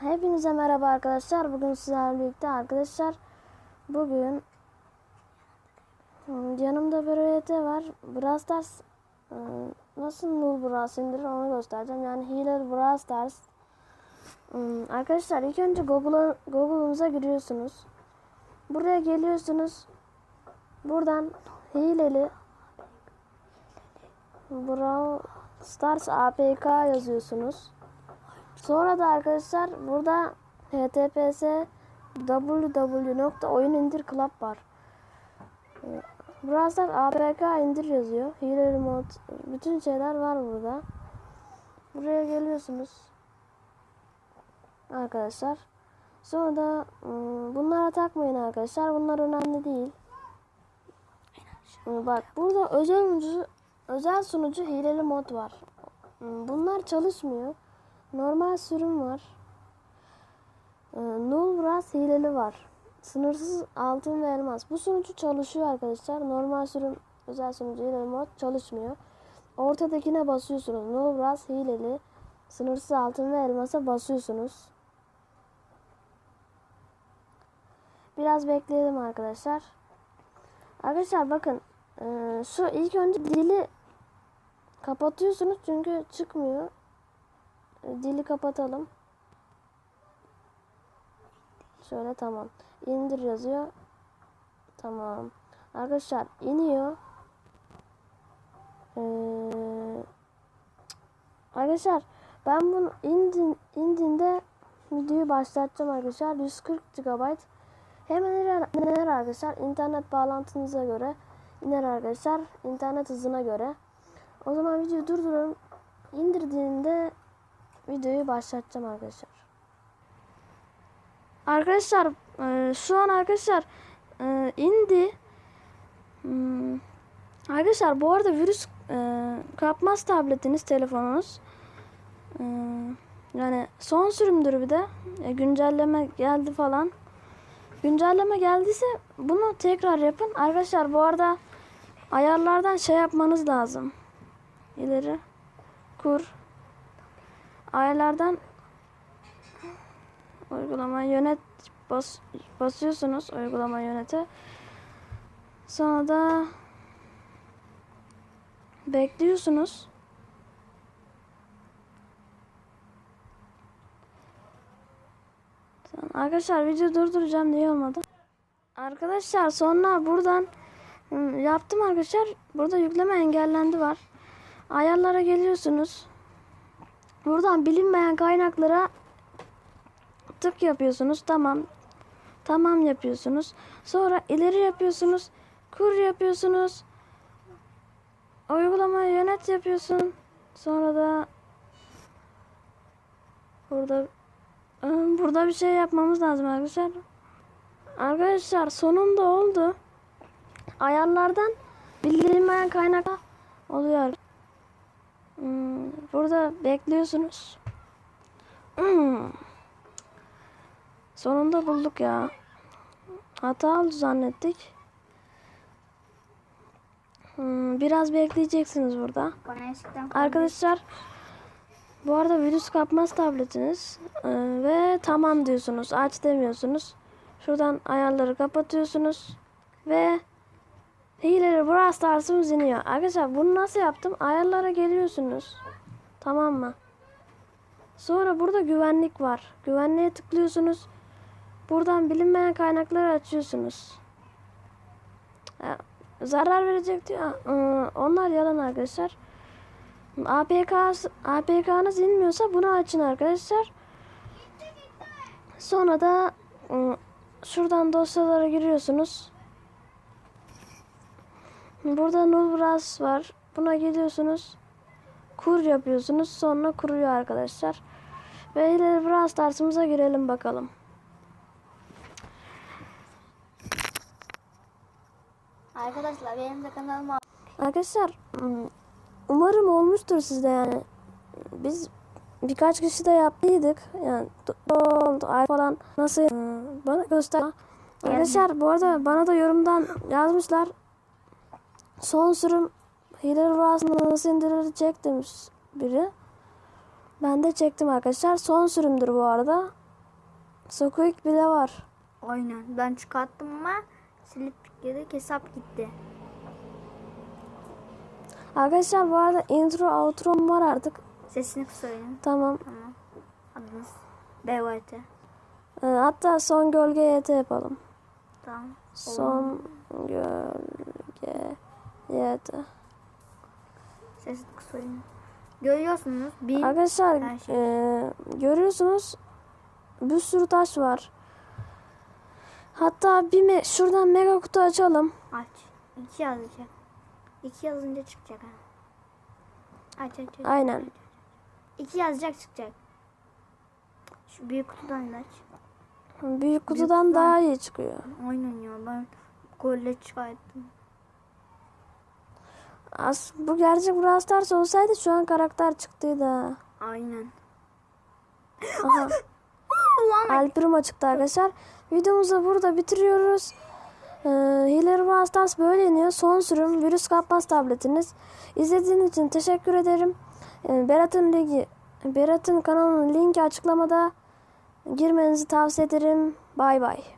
Hepinize merhaba arkadaşlar. Bugün sizlerle birlikte arkadaşlar bugün hmm, yanımda bir RT var. Brawl Stars e, nasıl Null Brawl indirir onu göstereceğim. Yani Healer Brawl Stars. Hmm, Arkadaşlar ilk önce Google'a Google'unuza giriyorsunuz. Buraya geliyorsunuz. Buradan Hileli Brawl Stars APK yazıyorsunuz. Sonra da arkadaşlar burada https www.oyunindirclub var. Stars APK indir yazıyor. Hile remote bütün şeyler var burada. Buraya geliyorsunuz. Arkadaşlar. Sonra da ım, bunlara takmayın arkadaşlar. Bunlar önemli değil. Bak burada özel sunucu özel sunucu hileli mod var. Hmm, Bunlar çalışmıyor. Normal sürüm var. Ee, Null Brass hileli var. Sınırsız altın ve elmas. Bu sunucu çalışıyor arkadaşlar. Normal sürüm özel sunucu hileli mod çalışmıyor. Ortadakine basıyorsunuz. Null Brass hileli. Sınırsız altın ve elmasa basıyorsunuz. Biraz bekleyelim arkadaşlar. Arkadaşlar bakın. Ee, şu ilk önce dili kapatıyorsunuz çünkü çıkmıyor. Dili kapatalım. Şöyle tamam. İndir yazıyor. Tamam. Arkadaşlar iniyor. Ee, arkadaşlar ben bunu indin, indiğinde videoyu başlatacağım arkadaşlar. 140 GB. Hemen iner arkadaşlar. İnternet bağlantınıza göre iner arkadaşlar. İnternet hızına göre. O zaman videoyu durduruyorum. İndirdiğinde videoyu başlatacağım arkadaşlar. Arkadaşlar e, şu an arkadaşlar e, indi. Hmm, Arkadaşlar bu arada virüs e, kapmaz tabletiniz telefonunuz. Yani son sürümdür bir de. Güncelleme geldi falan. Güncelleme geldiyse bunu tekrar yapın. Arkadaşlar bu arada ayarlardan şey yapmanız lazım. İleri kur ayarlardan uygulama yönet bas, basıyorsunuz uygulama yönete. Sonra da bekliyorsunuz. Arkadaşlar video durduracağım diye olmadı. Arkadaşlar sonra buradan hı, yaptım arkadaşlar. Burada yükleme engellendi var. Ayarlara geliyorsunuz. Buradan bilinmeyen kaynaklara tık yapıyorsunuz. Tamam. Tamam yapıyorsunuz. Sonra ileri yapıyorsunuz. Kur yapıyorsunuz. Uygulamayı yönet yapıyorsun. Sonra da burada burada bir şey yapmamız lazım arkadaşlar. Arkadaşlar sonunda oldu. Ayarlardan bilinmeyen kaynak oluyor. Hmm, burada bekliyorsunuz. Hmm. Sonunda bulduk ya. Hata oldu zannettik. Hmm, biraz bekleyeceksiniz burada. Arkadaşlar bu arada virüs kapmaz tabletiniz. Ee, ve tamam diyorsunuz aç demiyorsunuz. Şuradan ayarları kapatıyorsunuz. Ve hileleri Brawl Stars'ımız iniyor arkadaşlar bunu nasıl yaptım? Ayarlara geliyorsunuz. Tamam mı? Sonra burada güvenlik var. Güvenliğe tıklıyorsunuz. Buradan bilinmeyen kaynakları açıyorsunuz. Ya, zarar verecek diyor. Ee, onlar yalan arkadaşlar APK APK'nız inmiyorsa bunu açın arkadaşlar. Sonra da ıı, şuradan dosyalara giriyorsunuz. Burada Nullbras var. Buna geliyorsunuz. Kur yapıyorsunuz. Sonra kuruyor arkadaşlar. Ve ileri Brawl Stars'ımıza girelim bakalım. Arkadaşlar benim de kanalıma Arkadaşlar ım, umarım olmuştur sizde yani. Biz birkaç kişi de yaptıydık. Yani oldu ay falan nasıl ıı, bana göster. Arkadaşlar bu arada bana da yorumdan yazmışlar. Son sürüm Hiller Rust nasıl indirilecek demiş biri. Ben de çektim arkadaşlar. Son sürümdür bu arada. Squeak bile var. Aynen. Ben çıkarttım ama silip geri hesap gitti. Arkadaşlar bu arada intro outro'm var artık. Sesini kısayım. Tamam. Tamam. Adınız BYT. Ee, hatta son gölge YT yapalım. Tamam. Son gölge YT. Sesini kısayım. Görüyorsunuz. Bir Arkadaşlar şey. e, görüyorsunuz bir sürü taş var. Hatta bir me- şuradan mega kutu açalım. aç. İki yazacak. İki yazınca çıkacak ha. Aç aç aç. Aynen. İki yazacak çıkacak. Şu büyük kutudan da aç. Büyük kutudan kutudan. daha iyi çıkıyor. Aynen ya ben golle çıkarttım. As bu gerçek Brawl Stars olsaydı şu an karakter çıktıydı. Aynen. Aha. Alprim çıktı arkadaşlar. Videomuzu burada bitiriyoruz. Ee, Hilary böyle iniyor. Son sürüm virüs kapmaz tabletiniz. İzlediğiniz için teşekkür ederim. Ee, Berat'ın ligi, Berat'ın kanalının linki açıklamada. Girmenizi tavsiye ederim. Bay bay.